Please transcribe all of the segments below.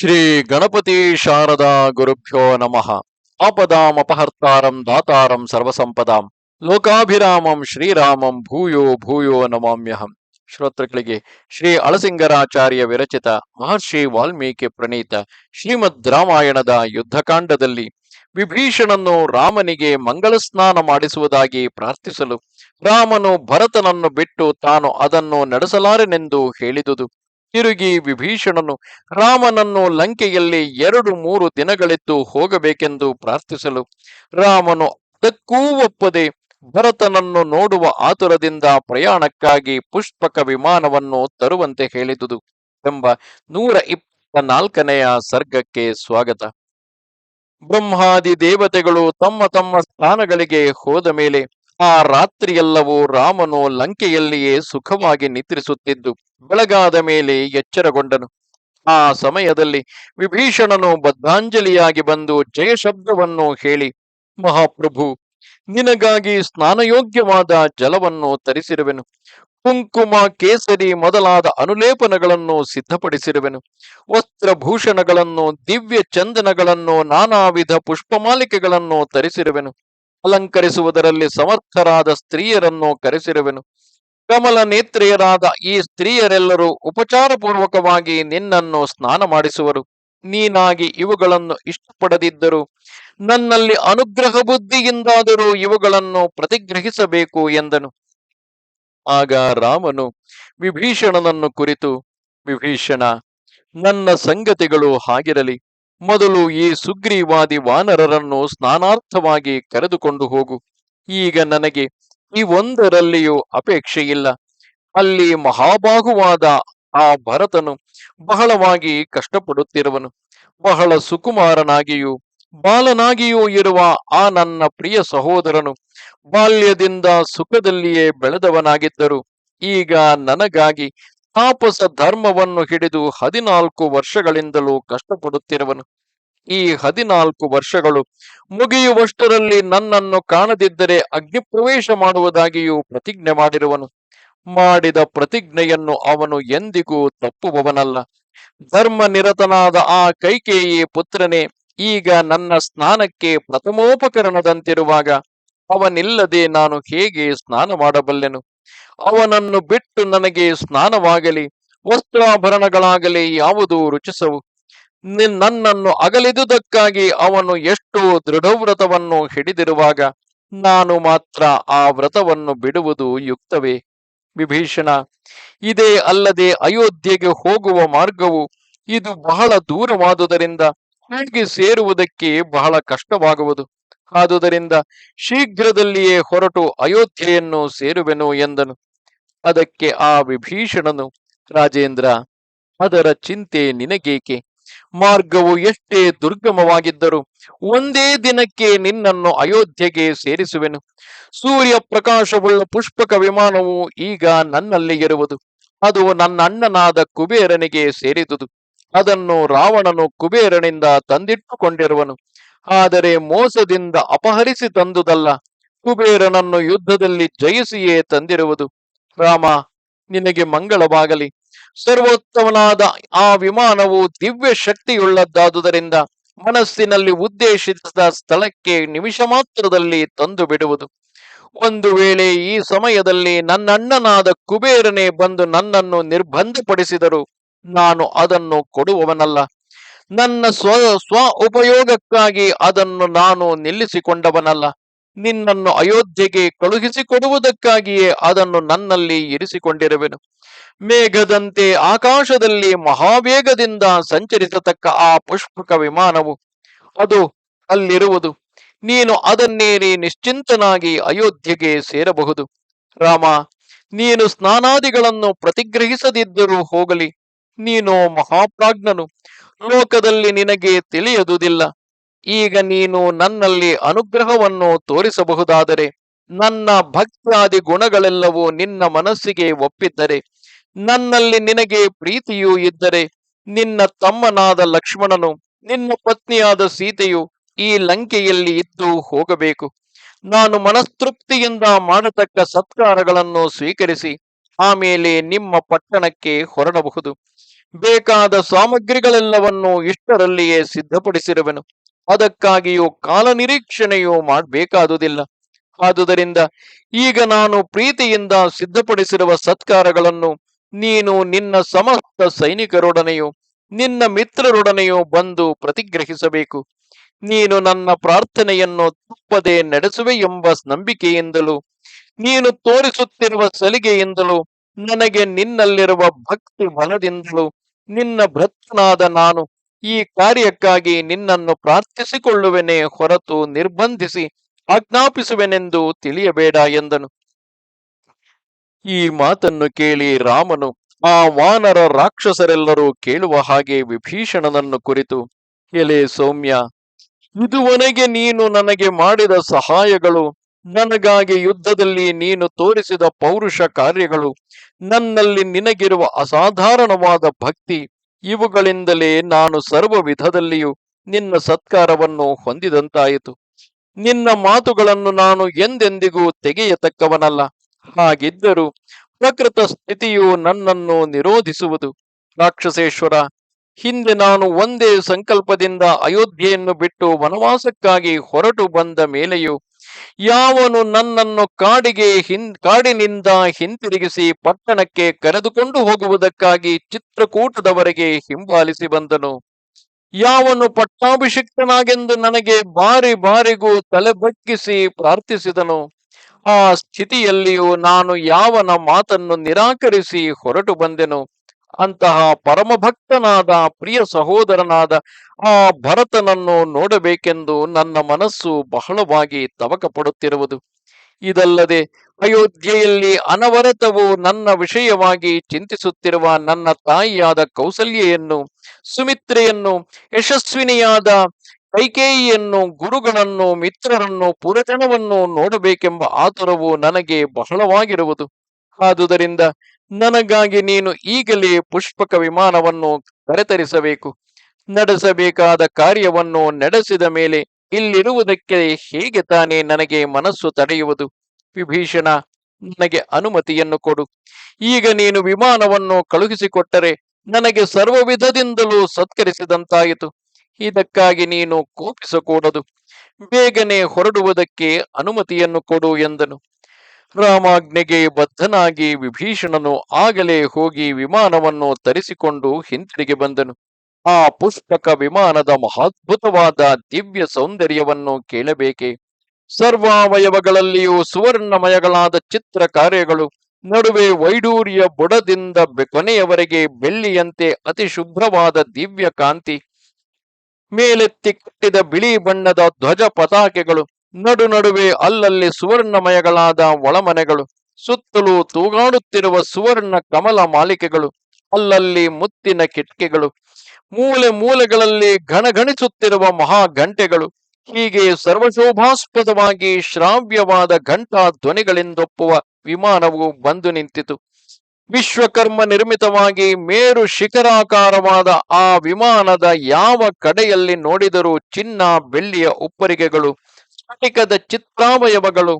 ಶ್ರೀ ಗಣಪತಿ ಶಾರದಾ ಗುರುಭ್ಯೋ ನಮಃ. ಆಪದಾಮಪಹರ್ತಾರಂ ದಾತಾರಂ ಸರ್ವಸಂಪದಾಂ. ಲೋಕಾಭಿರಾಮಂ ಶ್ರೀರಾಮಂ ಭೂಯೋ ಭೂಯೋ ನಮಾಮ್ಯಹಂ. ಶ್ರೋತೃಗಳಿಗೆ ಶ್ರೀ ಅಳಸಿಂಗರಾಚಾರ್ಯ ವಿರಚಿತ ಮಹರ್ಷಿ ವಾಲ್ಮೀಕಿ ಪ್ರಣೀತ ಶ್ರೀಮದ್ ರಾಮಾಯಣದ ಯುದ್ಧಕಾಂಡದಲ್ಲಿ ವಿಭೀಷಣನ್ನು ರಾಮನಿಗೆ ಮಂಗಳ ಸ್ನಾನ ಮಾಡಿಸುವುದಾಗಿ ಪ್ರಾರ್ಥಿಸಲು ರಾಮನು ಭರತನನ್ನು ಬಿಟ್ಟು ತಾನು ಅದನ್ನು ನಡೆಸಲಾರೆನೆಂದು ಹೇಳಿದುದು. ತಿರುಗಿ ವಿಭೀಷಣನು ರಾಮನನ್ನು ಲಂಕೆಯಲ್ಲಿ ಎರಡು ಮೂರು ದಿನಗಳಿದ್ದು ಹೋಗಬೇಕೆಂದು ಪ್ರಾರ್ಥಿಸಲು ರಾಮನು ಅದಕ್ಕೂ ಒಪ್ಪದೆ ಭರತನನ್ನು ನೋಡುವ ಆತುರದಿಂದ ಪ್ರಯಾಣಕ್ಕಾಗಿ ಪುಷ್ಪಕ ವಿಮಾನವನ್ನು ತರುವಂತೆ ಹೇಳಿದುದು ಎಂಬ ನೂರ ಇಪ್ಪತ್ತ ನಾಲ್ಕನೆಯ ಸರ್ಗಕ್ಕೆ ಸ್ವಾಗತ. ಬ್ರಹ್ಮಾದಿ ದೇವತೆಗಳು ತಮ್ಮ ತಮ್ಮ ಸ್ಥಾನಗಳಿಗೆ ಹೋದ ಮೇಲೆ ಆ ರಾತ್ರಿಯೆಲ್ಲವೂ ರಾಮನು ಲಂಕೆಯಲ್ಲಿಯೇ ಸುಖವಾಗಿ ನಿದ್ರಿಸುತ್ತಿದ್ದು ಬೆಳಗಾದ ಮೇಲೆ ಎಚ್ಚರಗೊಂಡನು. ಆ ಸಮಯದಲ್ಲಿ ವಿಭೀಷಣನು ಬದ್ಧಾಂಜಲಿಯಾಗಿ ಬಂದು ಜಯ ಶಬ್ದವನ್ನು ಹೇಳಿ, ಮಹಾಪ್ರಭು, ನಿನಗಾಗಿ ಸ್ನಾನಯೋಗ್ಯವಾದ ಜಲವನ್ನು ತರಿಸಿರುವೆನು. ಕುಂಕುಮ, ಕೇಸರಿ ಮೊದಲಾದ ಅನುಲೇಪನಗಳನ್ನು ಸಿದ್ಧಪಡಿಸಿರುವೆನು. ವಸ್ತ್ರಭೂಷಣಗಳನ್ನು, ದಿವ್ಯ ಚಂದನಗಳನ್ನು ನಾನಾ ವಿಧ ಪುಷ್ಪಮಾಲಿಕೆಗಳನ್ನು ತರಿಸಿರುವೆನು. ಅಲಂಕರಿಸುವುದರಲ್ಲಿ ಸಮರ್ಥರಾದ ಸ್ತ್ರೀಯರನ್ನು ಕರೆಸಿರುವೆನು. ಕಮಲ ನೇತ್ರಿಯರಾದ ಈ ಸ್ತ್ರೀಯರೆಲ್ಲರೂ ಉಪಚಾರಪೂರ್ವಕವಾಗಿ ನಿನ್ನನ್ನು ಸ್ನಾನ ಮಾಡಿಸುವರು ನೀನಾಗಿ ಇವುಗಳನ್ನು ಇಷ್ಟಪಡದಿದ್ದರು, ನನ್ನಲ್ಲಿ ಅನುಗ್ರಹ ಬುದ್ಧಿಯಿಂದಾದರೂ ಇವುಗಳನ್ನು ಪ್ರತಿಗ್ರಹಿಸಬೇಕು ಎಂದನು. ಆಗ ರಾಮನು ವಿಭೀಷಣನನ್ನು ಕುರಿತು, ವಿಭೀಷಣ, ನನ್ನ ಸಂಗತಿಗಳು ಹಾಗಿರಲಿ. ಮೊದಲು ಈ ಸುಗ್ರೀವಾದಿ ವಾನರರನ್ನು ಸ್ನಾನಾರ್ಥವಾಗಿ ಕರೆದುಕೊಂಡು ಹೋಗು. ಈಗ ನನಗೆ ಈ ಒಂದರಲ್ಲಿಯೂ ಅಪೇಕ್ಷೆಯಿಲ್ಲ. ಅಲ್ಲಿ ಮಹಾಬಾಹುವಾದ ಆ ಭರತನು ಬಹಳವಾಗಿ ಕಷ್ಟಪಡುತ್ತಿರುವನು. ಬಹಳ ಸುಕುಮಾರನಾಗಿಯೂ, ಬಾಲನಾಗಿಯೂ ಇರುವ ಆ ನನ್ನ ಪ್ರಿಯ ಸಹೋದರನು ಬಾಲ್ಯದಿಂದ ಸುಖದಲ್ಲಿಯೇ ಬೆಳೆದವನಾಗಿದ್ದರು. ಈಗ ನನಗಾಗಿ ತಾಪಸ ಧರ್ಮವನ್ನು ಹಿಡಿದು ಹದಿನಾಲ್ಕು ವರ್ಷಗಳಿಂದಲೂ ಕಷ್ಟಪಡುತ್ತಿರುವನು. ಈ ಹದಿನಾಲ್ಕು ವರ್ಷಗಳು ಮುಗಿಯುವಷ್ಟರಲ್ಲಿ ನನ್ನನ್ನು ಕಾಣದಿದ್ದರೆ ಅಗ್ನಿಪ್ರವೇಶ ಮಾಡುವುದಾಗಿಯೂ ಪ್ರತಿಜ್ಞೆ ಮಾಡಿರುವನು. ಮಾಡಿದ ಪ್ರತಿಜ್ಞೆಯನ್ನು ಅವನು ಎಂದಿಗೂ ತಪ್ಪುವವನಲ್ಲ. ಧರ್ಮ ನಿರತನಾದ ಆ ಕೈಕೇಯಿ ಪುತ್ರನೇ, ಈಗ ನನ್ನ ಸ್ನಾನಕ್ಕೆ ಪ್ರಥಮೋಪಕರಣದಂತಿರುವಾಗ ಅವನಿಲ್ಲದೆ ನಾನು ಹೇಗೆ ಸ್ನಾನ ಮಾಡಬಲ್ಲೆನು? ಅವನನ್ನು ಬಿಟ್ಟು ನನಗೆ ಸ್ನಾನವಾಗಲಿ, ವಸ್ತ್ರಾಭರಣಗಳಾಗಲಿ ಯಾವುದೂ ರುಚಿಸವು. ನನ್ನನ್ನು ಅಗಲಿದುದಕ್ಕಾಗಿ ಅವನು ಎಷ್ಟು ದೃಢವ್ರತವನ್ನು ಹಿಡಿದಿರುವಾಗ ನಾನು ಮಾತ್ರ ಆ ವ್ರತವನ್ನು ಬಿಡುವುದು ಯುಕ್ತವೇ? ವಿಭೀಷಣ, ಇದೇ ಅಲ್ಲದೆ ಅಯೋಧ್ಯೆಗೆ ಹೋಗುವ ಮಾರ್ಗವು ಇದು ಬಹಳ ದೂರವಾದುದರಿಂದ ಹೀಗೆ ಸೇರುವುದಕ್ಕೆ ಬಹಳ ಕಷ್ಟವಾಗುವುದು. ಆದುದರಿಂದ ಶೀಘ್ರದಲ್ಲಿಯೇ ಹೊರಟು ಅಯೋಧ್ಯೆಯನ್ನು ಸೇರುವೆನು ಎಂದನು. ಅದಕ್ಕೆ ಆ ವಿಭೀಷಣನು, ರಾಜೇಂದ್ರ, ಅದರ ಚಿಂತೆ ನಿನಗೇಕೆ? ಮಾರ್ಗವು ಎಷ್ಟೇ ದುರ್ಗಮವಾಗಿದ್ದರೂ ಒಂದೇ ದಿನಕ್ಕೆ ನಿನ್ನನ್ನು ಅಯೋಧ್ಯೆಗೆ ಸೇರಿಸುವೆನು. ಸೂರ್ಯ ಪ್ರಕಾಶವುಳ್ಳ ಪುಷ್ಪಕ ವಿಮಾನವು ಈಗ ನನ್ನಲ್ಲಿ ಇರುವುದು. ಅದು ನನ್ನ ಅಣ್ಣನಾದ ಕುಬೇರನಿಗೆ ಸೇರಿದುದು. ಅದನ್ನು ರಾವಣನು ಕುಬೇರನಿಂದ ತಂದಿಟ್ಟುಕೊಂಡಿರುವನು. ಆದರೆ ಮೋಸದಿಂದ ಅಪಹರಿಸಿ ತಂದುದಲ್ಲ. ಕುಬೇರನನ್ನು ಯುದ್ಧದಲ್ಲಿ ಜಯಿಸಿಯೇ ತಂದಿರುವುದು. ರಾಮ, ನಿನಗೆ ಮಂಗಳವಾಗಲಿ. ಸರ್ವೋತ್ತಮನಾದ ಆ ವಿಮಾನವು ದಿವ್ಯ ಶಕ್ತಿಯುಳ್ಳದ್ದಾದುದರಿಂದ ಮನಸ್ಸಿನಲ್ಲಿ ಉದ್ದೇಶಿಸಿದ ಸ್ಥಳಕ್ಕೆ ನಿಮಿಷ ಮಾತ್ರದಲ್ಲಿ ತಂದು ಬಿಡುವುದು. ಒಂದು ವೇಳೆ ಈ ಸಮಯದಲ್ಲಿ ನನ್ನಣ್ಣನಾದ ಕುಬೇರನೇ ಬಂದು ನನ್ನನ್ನು ನಿರ್ಬಂಧಪಡಿಸಿದರು ನಾನು ಅದನ್ನು ಕೊಡುವವನಲ್ಲ. ನನ್ನ ಸ್ವ ಸ್ವ ಉಪಯೋಗಕ್ಕಾಗಿ ಅದನ್ನು ನಾನು ನಿಲ್ಲಿಸಿಕೊಂಡವನಲ್ಲ. ನಿನ್ನನ್ನು ಅಯೋಧ್ಯೆಗೆ ಕಳುಹಿಸಿಕೊಡುವುದಕ್ಕಾಗಿಯೇ ಅದನ್ನು ನನ್ನಲ್ಲಿ ಇರಿಸಿಕೊಂಡಿರುವೆನು. ಮೇಘದಂತೆ ಆಕಾಶದಲ್ಲಿ ಮಹಾವೇಗದಿಂದ ಸಂಚರಿಸತಕ್ಕ ಆ ಪುಷ್ಪಕ ವಿಮಾನವು, ಅದು ಅಲ್ಲಿರುವುದು. ನೀನು ಅದನ್ನೇರಿ ನಿಶ್ಚಿಂತನಾಗಿ ಅಯೋಧ್ಯೆಗೆ ಸೇರಬಹುದು. ರಾಮ, ನೀನು ಸ್ನಾನಾದಿಗಳನ್ನು ಪ್ರತಿಗ್ರಹಿಸದಿದ್ದರೂ ಹೋಗಲಿ. ನೀನು ಮಹಾಪ್ರಾಜ್ಞನು. ಲೋಕದಲ್ಲಿ ನಿನಗೆ ತಿಳಿಯದುದಿಲ್ಲ. ಈಗ ನೀನು ನನ್ನಲ್ಲಿ ಅನುಗ್ರಹವನ್ನು ತೋರಿಸಬಹುದಾದರೆ ನನ್ನ ಭಕ್ತಾದಿ ಗುಣಗಳೆಲ್ಲವೂ ನಿನ್ನ ಮನಸ್ಸಿಗೆ ಒಪ್ಪಿದ್ದರೆ, ನನ್ನಲ್ಲಿ ನಿನಗೆ ಪ್ರೀತಿಯೂ ಇದ್ದರೆ, ನಿನ್ನ ತಮ್ಮನಾದ ಲಕ್ಷ್ಮಣನು, ನಿನ್ನ ಪತ್ನಿಯಾದ ಸೀತೆಯು ಈ ಲಂಕೆಯಲ್ಲಿ ಇದ್ದು ಹೋಗಬೇಕು. ನಾನು ಮನಸ್ತೃಪ್ತಿಯಿಂದ ಮಾಡತಕ್ಕ ಸತ್ಕಾರಗಳನ್ನು ಸ್ವೀಕರಿಸಿ ಆಮೇಲೆ ನಿಮ್ಮ ಪಟ್ಟಣಕ್ಕೆ ಹೊರಡಬಹುದು. ಬೇಕಾದ ಸಾಮಗ್ರಿಗಳೆಲ್ಲವನ್ನು ಇಷ್ಟರಲ್ಲಿಯೇ ಸಿದ್ಧಪಡಿಸಿರುವೆನು. ಅದಕ್ಕಾಗಿಯೂ ಕಾಲ ನಿರೀಕ್ಷಣೆಯೂ ಮಾಡಬೇಕಾದುದಿಲ್ಲ. ಆದುದರಿಂದ ಈಗ ನಾನು ಪ್ರೀತಿಯಿಂದ ಸಿದ್ಧಪಡಿಸಿರುವ ಸತ್ಕಾರಗಳನ್ನು ನೀನು ನಿನ್ನ ಸಮಸ್ತ ಸೈನಿಕರೊಡನೆಯೂ, ನಿನ್ನ ಮಿತ್ರರೊಡನೆಯೂ ಬಂದು ಪ್ರತಿಗ್ರಹಿಸಬೇಕು. ನೀನು ನನ್ನ ಪ್ರಾರ್ಥನೆಯನ್ನು ತಪ್ಪದೆ ನಡೆಸುವೆ ಎಂಬ ನಂಬಿಕೆಯಿಂದಲೂ, ನೀನು ತೋರಿಸುತ್ತಿರುವ ಸಲಿಗೆಯಿಂದಲೂ, ನನಗೆ ನಿನ್ನಲ್ಲಿರುವ ಭಕ್ತಿ ಬಲದಿಂದಲೂ ನಿನ್ನ ಭಕ್ತನಾದ ನಾನು ಈ ಕಾರ್ಯಕ್ಕಾಗಿ ನಿನ್ನನ್ನು ಪ್ರಾರ್ಥಿಸಿಕೊಳ್ಳುವೆನೆ ಹೊರತು ನಿರ್ಬಂಧಿಸಿ ಆಜ್ಞಾಪಿಸುವೆನೆಂದು ತಿಳಿಯಬೇಡ ಎಂದನು. ಈ ಮಾತನ್ನು ಕೇಳಿ ರಾಮನು ಆ ವಾನರ ರಾಕ್ಷಸರೆಲ್ಲರೂ ಕೇಳುವ ಹಾಗೆ ವಿಭೀಷಣನನ್ನು ಕುರಿತು, ಎಲೆ ಸೌಮ್ಯ ಇದುವನೆಗೆ ನೀನು ನನಗೆ ಮಾಡಿದ ಸಹಾಯಗಳು, ನನಗಾಗಿ ಯುದ್ಧದಲ್ಲಿ ನೀನು ತೋರಿಸಿದ ಪೌರುಷ ಕಾರ್ಯಗಳು, ನನ್ನಲ್ಲಿ ನಿನಗಿರುವ ಅಸಾಧಾರಣವಾದ ಭಕ್ತಿ ಇವುಗಳಿಂದಲೇ ನಾನು ಸರ್ವ ವಿಧದಲ್ಲಿಯೂ ನಿನ್ನ ಸತ್ಕಾರವನ್ನು ಹೊಂದಿದಂತಾಯಿತು. ನಿನ್ನ ಮಾತುಗಳನ್ನು ನಾನು ಎಂದೆಂದಿಗೂ ತೆಗೆಯತಕ್ಕವನಲ್ಲ. ಹಾಗಿದ್ದರೂ ಪ್ರಕೃತ ಸ್ಥಿತಿಯು ನನ್ನನ್ನು ನಿರೋಧಿಸುವುದು. ರಾಕ್ಷಸೇಶ್ವರ, ಹಿಂದೆ ನಾನು ಒಂದೇ ಸಂಕಲ್ಪದಿಂದ ಅಯೋಧ್ಯೆಯನ್ನು ಬಿಟ್ಟು ವನವಾಸಕ್ಕಾಗಿ ಹೊರಟು ಬಂದ ಮೇಲೆಯೂ ಯಾವನು ನನ್ನನ್ನು ಕಾಡಿಗೆ ಹಿನ್, ಕಾಡಿನಿಂದ ಹಿಂತಿರುಗಿಸಿ ಪಟ್ಟಣಕ್ಕೆ ಕರೆದುಕೊಂಡು ಹೋಗುವುದಕ್ಕಾಗಿ ಚಿತ್ರಕೂಟದವರೆಗೆ ಹಿಂಬಾಲಿಸಿ ಬಂದನು. ಯಾವನು ಪಟ್ಟಾಭಿಷಿಕ್ತನಾಗೆಂದು ನನಗೆ ಬಾರಿ ಬಾರಿಗೂ ತಲೆ ಬಗ್ಗಿಸಿ ಪ್ರಾರ್ಥಿಸಿದನು. ಆ ಸ್ಥಿತಿಯಲ್ಲಿಯೂ ನಾನು ಯಾವನ ಮಾತನ್ನು ನಿರಾಕರಿಸಿ ಹೊರಟು ಬಂದೆನು. ಅಂತಹ ಪರಮಭಕ್ತನಾದ, ಪ್ರಿಯ ಸಹೋದರನಾದ ಆ ಭರತನನ್ನು ನೋಡಬೇಕೆಂದು ನನ್ನ ಮನಸ್ಸು ಬಹಳವಾಗಿ ತವಕ ಪಡುತ್ತಿರುವುದು ಇದಲ್ಲದೆ ಅಯೋಧ್ಯೆಯಲ್ಲಿ ಅನವರತವು ನನ್ನ ವಿಷಯವಾಗಿ ಚಿಂತಿಸುತ್ತಿರುವ ನನ್ನ ತಾಯಿಯಾದ ಕೌಸಲ್ಯೆಯನ್ನು, ಸುಮಿತ್ರೆಯನ್ನು, ಯಶಸ್ವಿನಿಯಾದ ಕೈಕೇಯಿಯನ್ನು, ಗುರುಗಳನ್ನು, ಮಿತ್ರರನ್ನು, ಪುರಜನವನ್ನು ನೋಡಬೇಕೆಂಬ ಆತುರವು ನನಗೆ ಬಹಳವಾಗಿರುವುದು. ಆದುದರಿಂದ ನನಗಾಗಿ ನೀನು ಈಗಲೇ ಪುಷ್ಪಕ ವಿಮಾನವನ್ನು ಕರೆತರಿಸಬೇಕು. ನಡೆಸಬೇಕಾದ ಕಾರ್ಯವನ್ನು ನಡೆಸಿದ ಮೇಲೆ ಇಲ್ಲಿರುವುದಕ್ಕೆ ಹೇಗೆ ತಾನೇ ನನಗೆ ಮನಸ್ಸು ತಡೆಯುವುದು? ವಿಭೀಷಣ, ನನಗೆ ಅನುಮತಿಯನ್ನು ಕೊಡು. ಈಗ ನೀನು ವಿಮಾನವನ್ನು ಕಳುಹಿಸಿಕೊಟ್ಟರೆ ನನಗೆ ಸರ್ವ ವಿಧದಿಂದಲೂ ಸತ್ಕರಿಸಿದಂತಾಯಿತು. ಇದಕ್ಕಾಗಿ ನೀನು ಕೋಪಿಸಕೂಡದು. ಬೇಗನೆ ಹೊರಡುವುದಕ್ಕೆ ಅನುಮತಿಯನ್ನು ಕೊಡು ಎಂದನು. ರಾಮಾಜ್ಞೆಗೆ ಬದ್ಧನಾಗಿ ವಿಭೀಷಣನು ಆಗಲೇ ಹೋಗಿ ವಿಮಾನವನ್ನು ತರಿಸಿಕೊಂಡು ಹಿಂತಿರುಗಿ ಬಂದನು. ಆ ಪುಸ್ತಕ ವಿಮಾನದ ಮಹಾದ್ಭುತವಾದ ದಿವ್ಯ ಸೌಂದರ್ಯವನ್ನು ಕೇಳಬೇಕೆ? ಸರ್ವಾವಯವಗಳಲ್ಲಿಯೂ ಸುವರ್ಣಮಯಗಳಾದ ಚಿತ್ರ ಕಾರ್ಯಗಳು ನಡುವೆ ವೈಡೂರ್ಯ ಬುಡದಿಂದ ಕೊನೆಯವರೆಗೆ ಬೆಳ್ಳಿಯಂತೆ ಅತಿ ಶುಭ್ರವಾದ ದಿವ್ಯ ಕಾಂತಿ, ಮೇಲೆತ್ತಿ ಕಟ್ಟಿದ ಬಿಳಿ ಬಣ್ಣದ ಧ್ವಜ ಪತಾಕೆಗಳು ನಡು ನಡುವೆ ಅಲ್ಲಲ್ಲಿ ಸುವರ್ಣಮಯಗಳಾದ ಒಳಮನೆಗಳು, ಸುತ್ತಲೂ ತೂಗಾಡುತ್ತಿರುವ ಸುವರ್ಣ ಕಮಲ ಮಾಲಿಕೆಗಳು, ಅಲ್ಲಲ್ಲಿ ಮುತ್ತಿನ ಕಿಟಕಿಗಳು, ಮೂಲೆ ಮೂಲೆಗಳಲ್ಲಿ ಘಣಘಣಿಸುತ್ತಿರುವ ಮಹಾ ಗಂಟೆಗಳು ಹೀಗೆ ಸರ್ವಶೋಭಾಸ್ಪದವಾಗಿ ಶ್ರಾವ್ಯವಾದ ಘಂಟಾ ಧ್ವನಿಗಳಿಂದೊಪ್ಪುವ ವಿಮಾನವು ಬಂದು ನಿಂತಿತು. ವಿಶ್ವಕರ್ಮ ನಿರ್ಮಿತವಾಗಿ ಮೇರು ಶಿಖರಾಕಾರವಾದ ಆ ವಿಮಾನದ ಯಾವ ಕಡೆಯಲ್ಲಿ ನೋಡಿದರೂ ಚಿನ್ನ, ಬೆಳ್ಳಿಯ ಉಪ್ಪರಿಗೆಗಳು ಸ್ಫಟಿಕದ ಚಿತ್ರಾವಯವಗಳು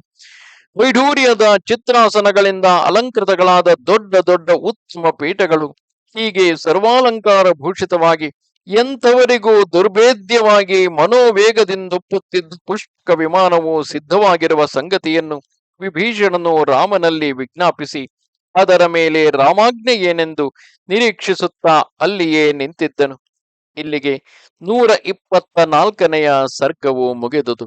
ವೈಢೂರ್ಯದ ಚಿತ್ರಾಸನಗಳಿಂದ ಅಲಂಕೃತಗಳಾದ ದೊಡ್ಡ ದೊಡ್ಡ ಉತ್ತಮ ಪೀಠಗಳು. ಹೀಗೆ ಸರ್ವಾಲಂಕಾರ ಭೂಷಿತವಾಗಿ ಎಂಥವರಿಗೂ ದುರ್ಭೇದ್ಯವಾಗಿ ಮನೋವೇಗದಿಂದೊಪ್ಪುತ್ತಿದ್ದ ಪುಷ್ಪಕ ವಿಮಾನವು ಸಿದ್ಧವಾಗಿರುವ ಸಂಗತಿಯನ್ನು ವಿಭೀಷಣನು ರಾಮನಲ್ಲಿ ವಿಜ್ಞಾಪಿಸಿ, ಅದರ ಮೇಲೆ ರಾಮಾಜ್ಞೆ ಏನೆಂದು ನಿರೀಕ್ಷಿಸುತ್ತಾ ಅಲ್ಲಿಯೇ ನಿಂತಿದ್ದನು. ಇಲ್ಲಿಗೆ ನೂರ ಇಪ್ಪತ್ತ ನಾಲ್ಕನೆಯ ಸರ್ಗವು ಮುಗಿದುದು.